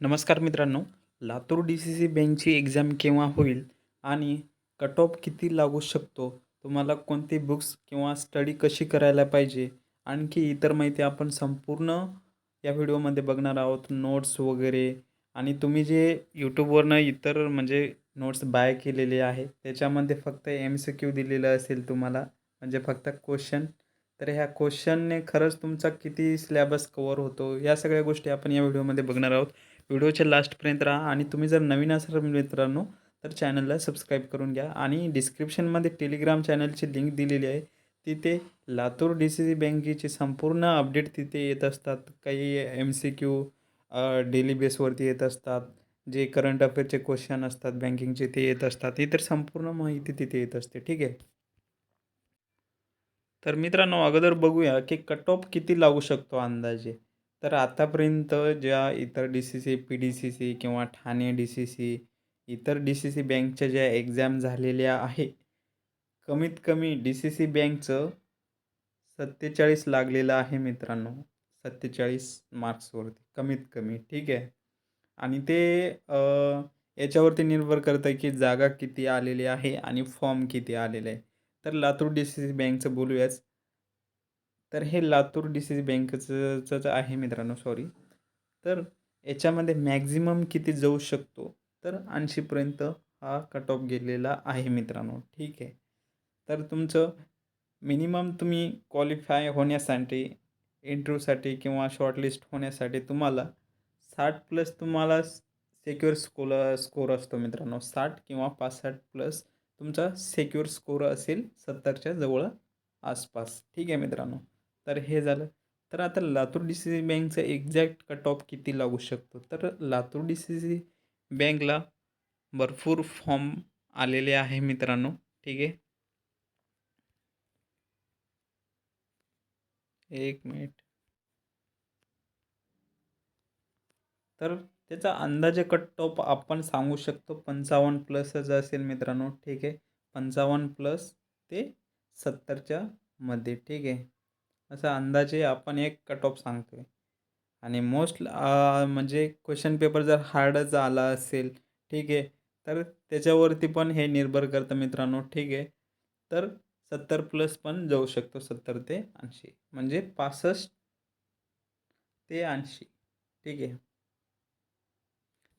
नमस्कार मित्रांनो Latur D C C बँकची एक्झाम केव्हा होईल आणि कट ऑफ किती लागू शकतो? तुम्हाला कोणते बुक्स किंवा स्टडी कशी करायला पाहिजे? आणखी इतर माहिती आपण संपूर्ण या व्हिडिओमध्ये बघणार आहोत नोट्स वगैरे. आणि तुम्ही जे यूट्यूबवरनं इतर म्हणजे नोट्स बाय केलेले आहे त्याच्यामध्ये फक्त एम सी क्यू दिलेलं असेल तुम्हाला म्हणजे फक्त क्वेश्चन तर ह्या क्वेश्चनने खरंच तुमचा किती सिलॅबस कवर होतो? या सगळ्या गोष्टी आपण या व्हिडिओमध्ये बघणार आहोत. व्हिडिओच्या लास्टपर्यंत राहा आणि तुम्ही जर नवीन असाल मित्रांनो तर चॅनलला सबस्क्राईब करून घ्या. आणि डिस्क्रिप्शनमध्ये टेलिग्राम चॅनलची लिंक दिलेली आहे. तिथे लातूर डी सी सी बँकेचे संपूर्ण अपडेट तिथे येत असतात. काही एम सी क्यू डेली बेसवरती येत असतात. जे करंट अफेअरचे क्वेश्चन असतात बँकिंगचे ते येत असतात. इतर संपूर्ण माहिती तिथे येत असते. ठीक आहे? तर मित्रांनो अगोदर बघूया की कट ऑफ किती लागू शकतो अंदाजे. तर आतापर्यंत ज्या इतर D C C P D C C किंवा ठाणे डी सी सी इतर डी सी सी बँकच्या ज्या एक्झाम झालेल्या आहे कमीत कमी डी सी सी बँकचं सत्तेचाळीस लागलेलं आहे मित्रांनो. सत्तेचाळीस मार्क्सवरती कमीत कमी ठीक आहे? आणि ते याच्यावरती निर्भर करतं की जागा किती आलेली आहे आणि फॉर्म किती आलेले आहे. तर लातूर डी सी सी बँकचं बोलूयाच तर हे लातूर डी सी बँकेचंच आहे मित्रांनो सॉरी तर याच्यामध्ये मॅक्झिमम किती जाऊ शकतो? तर ऐंशीपर्यंत हा कट ऑफ गेलेला आहे मित्रांनो ठीक आहे. तर तुमचं मिनिमम तुम्ही क्वालिफाय होण्यासाठी इंटरव्ह्यूसाठी किंवा शॉर्टलिस्ट होण्यासाठी तुम्हाला साठ प्लस तुम्हाला सेक्युअर स्कोल स्कोर असतो मित्रांनो. साठ किंवा पासष्ट प्लस तुमचा सेक्युअर स्कोर असेल सत्तरच्या जवळ आसपास ठीक आहे मित्रांनो. तर हे झालं. तर आता लातूर डी सी सी बँकचं एक्झॅक्ट कट ऑफ किती लागू शकतो? तर लातूर डी सी सी बँकला भरपूर फॉर्म आलेले आहे मित्रांनो. ठीक आहे? एक मिनिट तर त्याचा अंदाजे कट ऑफ आपण सांगू शकतो पंचावन्न प्लसच असेल मित्रांनो. ठीक आहे? पंचावन्न प्लस ते सत्तरच्या मध्ये. ठीक आहे? असा अंदाजे आपण एक कट ऑफ सांगतो आहे आणि मोस्ट म्हणजे क्वेश्चन पेपर जर हार्डच आला असेल ठीक आहे तर त्याच्यावरती पण हे निर्भर करतं मित्रांनो ठीक आहे. तर सत्तर प्लस पण जाऊ शकतो सत्तर ते ऐंशी म्हणजे पासष्ट ते ऐंशी ठीक आहे.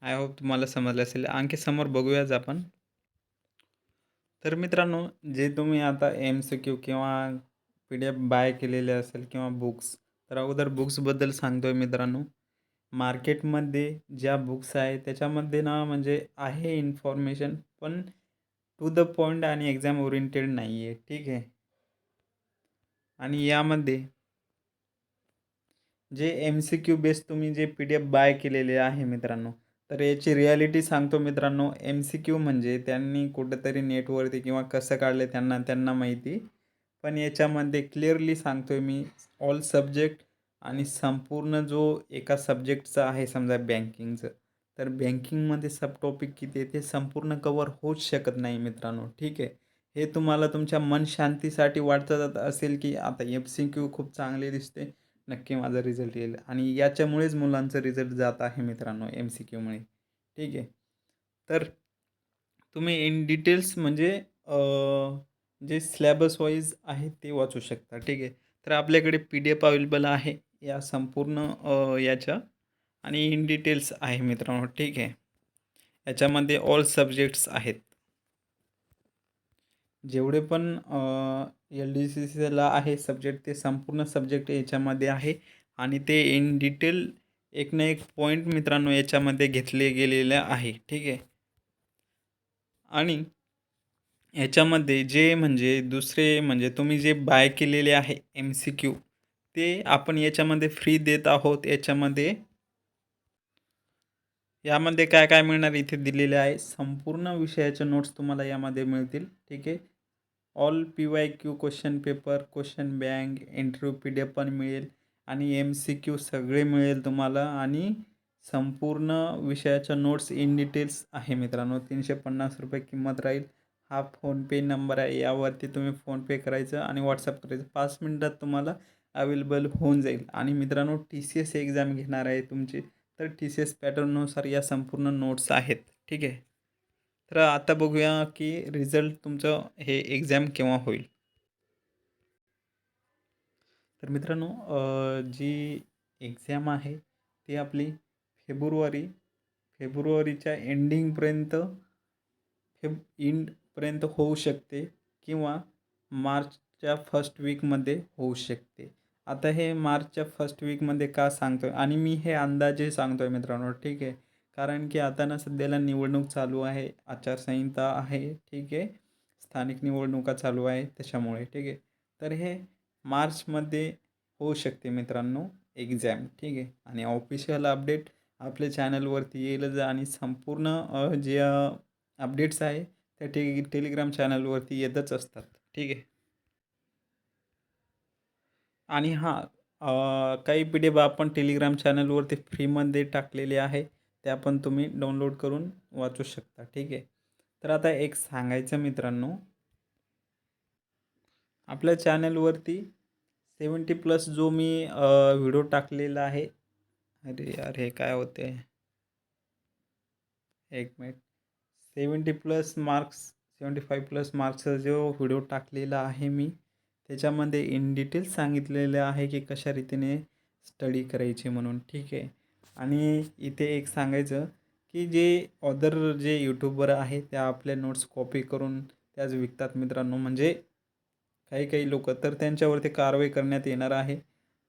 आय होप तुम्हाला समजलं असेल. आणखी समोर बघूयाच आपण. तर मित्रांनो जे तुम्ही आता एम सी क्यू किंवा पी डी एफ बाय केलेले असेल किंवा बुक्स तर अगोदर बुक्सबद्दल सांगतो आहे मित्रांनो. मार्केटमध्ये ज्या बुक्स आहे त्याच्यामध्ये ना म्हणजे आहे इन्फॉर्मेशन पण टू द पॉईंट आणि एक्झाम ओरिएंटेड नाही आहे ठीक आहे? आणि यामध्ये जे एम सी क्यू बेस तुम्ही J P D F buy केलेले आहे मित्रांनो तर याची रियालिटी सांगतो मित्रांनो. एम सी क्यू म्हणजे त्यांनी कुठंतरी नेटवरती किंवा कसं काढले त्यांना त्यांना माहिती. पण याच्यामध्ये क्लिअरली सांगतो आहे मी ऑल सब्जेक्ट आणि संपूर्ण जो एका सब्जेक्टचा आहे समजा बँकिंगचं तर बँकिंगमध्ये सब टॉपिक किती आहे ते संपूर्ण कवर होऊच शकत नाही मित्रांनो ठीक आहे? हे तुम्हाला तुमच्या मन शांतीसाठी वाटत असेल की आता एफ सी क्यू खूप चांगले दिसते नक्की माझा रिझल्ट येईल. आणि याच्यामुळेच मुलांचं रिझल्ट जात आहे मित्रांनो एम सी क्यूमुळे ठीक आहे? तर तुम्ही इन डिटेल्स म्हणजे जे सिलॅबस वाईज आहे ते वाचू शकता. ठीक आहे? तर आपल्याकडे पी डी एफ अवेलेबल आहे. या संपूर्ण याच्या आणि इन डिटेल्स आहे मित्रांनो. ठीक आहे? याच्यामध्ये ऑल सब्जेक्ट्स आहेत. जेवढे पण एल डी सी सीला आहे सब्जेक्ट ते संपूर्ण सब्जेक्ट याच्यामध्ये आहे. आणि ते इन डिटेल एक ना एक पॉईंट मित्रांनो याच्यामध्ये घेतले गेलेले आहे. ठीक आहे? आणि ह्याच्यामध्ये जे म्हणजे दुसरे म्हणजे तुम्ही जे बाय केलेले आहे एम सी क्यू ते आपण याच्यामध्ये फ्री देत आहोत. याच्यामध्ये यामध्ये काय काय मिळणार इथे दिलेले आहे? संपूर्ण विषयाचे नोट्स तुम्हाला यामध्ये मिळतील. ठीक आहे? All P Y Q question paper question bank interview P D F पण मिळेल आणि एम सी क्यू सगळे मिळेल तुम्हाला आणि संपूर्ण विषयाच्या नोट्स इन डिटेल्स आहे मित्रांनो. तीनशे पन्नास रुपये किंमत राहील. हा फोनपे नंबर आहे यावरती तुम्ही फोनपे करायचं आणि व्हॉट्सअप करायचं. पाच मिनटात तुम्हाला अवेलेबल होऊन जाईल. आणि मित्रांनो टी सी एस एक्झाम घेणार आहे तुमची. तर टी सी एस पॅटर्ननुसार या संपूर्ण नोट्स आहेत. ठीक आहे? तर आता बघूया की रिझल्ट तुमचं हे एक्झाम केव्हा होईल. तर मित्रांनो जी एक्झाम आहे ती आपली फेब्रुवारी. फेब्रुवारीच्या एंडिंगपर्यंत फेब पर्यंत होऊ शकते किंवा मार्चच्या फर्स्ट वीकमध्ये होऊ शकते. आता हे मार्चच्या फर्स्ट वीकमध्ये का सांगतो आहे आणि मी हे अंदाजे सांगतो आहे मित्रांनो ठीक आहे? कारण की आता ना सध्याला निवडणूक चालू आहे आचारसंहिता आहे ठीक आहे? स्थानिक निवडणुका चालू आहे त्याच्यामुळे ठीक आहे? तर हे मार्चमध्ये होऊ शकते मित्रांनो एक्झॅम ठीक आहे? आणि ऑफिशियल अपडेट आपल्या चॅनलवरती येईलच आणि संपूर्ण जे अपडेट्स आहे त्या टे टेलिग्राम चॅनलवरती येतच असतात. ठीक आहे? आणि हां काही पी डी एफ आपण टेलिग्राम चॅनलवरती फ्रीमध्ये टाकलेले आहे. त्या पण तुम्ही डाउनलोड करून वाचू शकता. ठीक आहे? तर आता एक सांगायचं मित्रांनो. आपल्या चॅनलवरती सेवन्टी प्लस जो मी व्हिडिओ टाकलेला आहे. अरे यार हे काय होते एक minute seventy plus marks seventy five plus मार्क्सचा जो व्हिडिओ टाकलेला आहे मी त्याच्यामध्ये इन डिटेल सांगितलेलं आहे की कशा रीतीने स्टडी करायची म्हणून ठीक आहे. आणि इथे एक सांगायचं की जे अदर जे यूट्यूबर आहे त्या आपल्या नोट्स कॉपी करून त्याच विकतात मित्रांनो. म्हणजे काही काही लोक तर त्यांच्यावरती कारवाई करण्यात येणार आहे.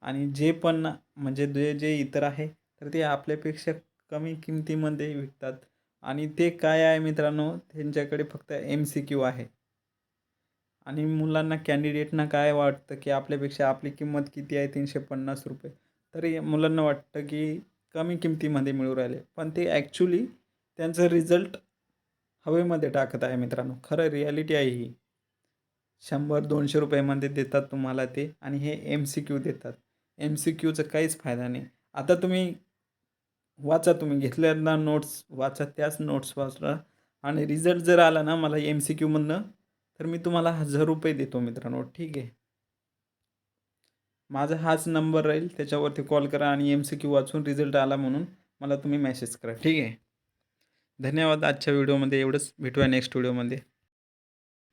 आणि जे पण म्हणजे जे जे इतर आहे तर ते आपल्यापेक्षा कमी किमतीमध्ये विकतात. आणि ते काय आहे मित्रांनो? त्यांच्याकडे फक्त एम सी क्यू आहे. आणि मुलांना कॅन्डिडेटना काय वाटतं की आपल्यापेक्षा आपली किंमत किती आहे? तीनशे पन्नास रुपये. तरी मुलांना वाटतं की कमी किमतीमध्ये मिळू राहिले. पण ते ॲक्च्युली त्यांचं रिझल्ट हवेमध्ये टाकत आहे मित्रांनो. खरं रियालिटी आहे ही. शंभर दोनशे रुपयामध्ये देतात तुम्हाला ते आणि हे एम सी क्यू देतात. एम सी क्यूचा काहीच फायदा नाही. आता तुम्ही वाचा तुम्ही. घेतल्या नोट्स वाचा त्याच नोट्स वाचा आणि रिझल्ट जर आला ना मला एम सी क्यूमधनं तर मी तुम्हाला हजार रुपये देतो मित्रांनो. ठीक आहे? माझा हाच नंबर राहील. त्याच्यावरती कॉल करा आणि एम सी क्यू वाचून रिझल्ट आला म्हणून मला तुम्ही मेसेज करा. ठीक आहे? धन्यवाद आजच्या व्हिडिओमध्ये एवढंच भेटूया नेक्स्ट व्हिडिओमध्ये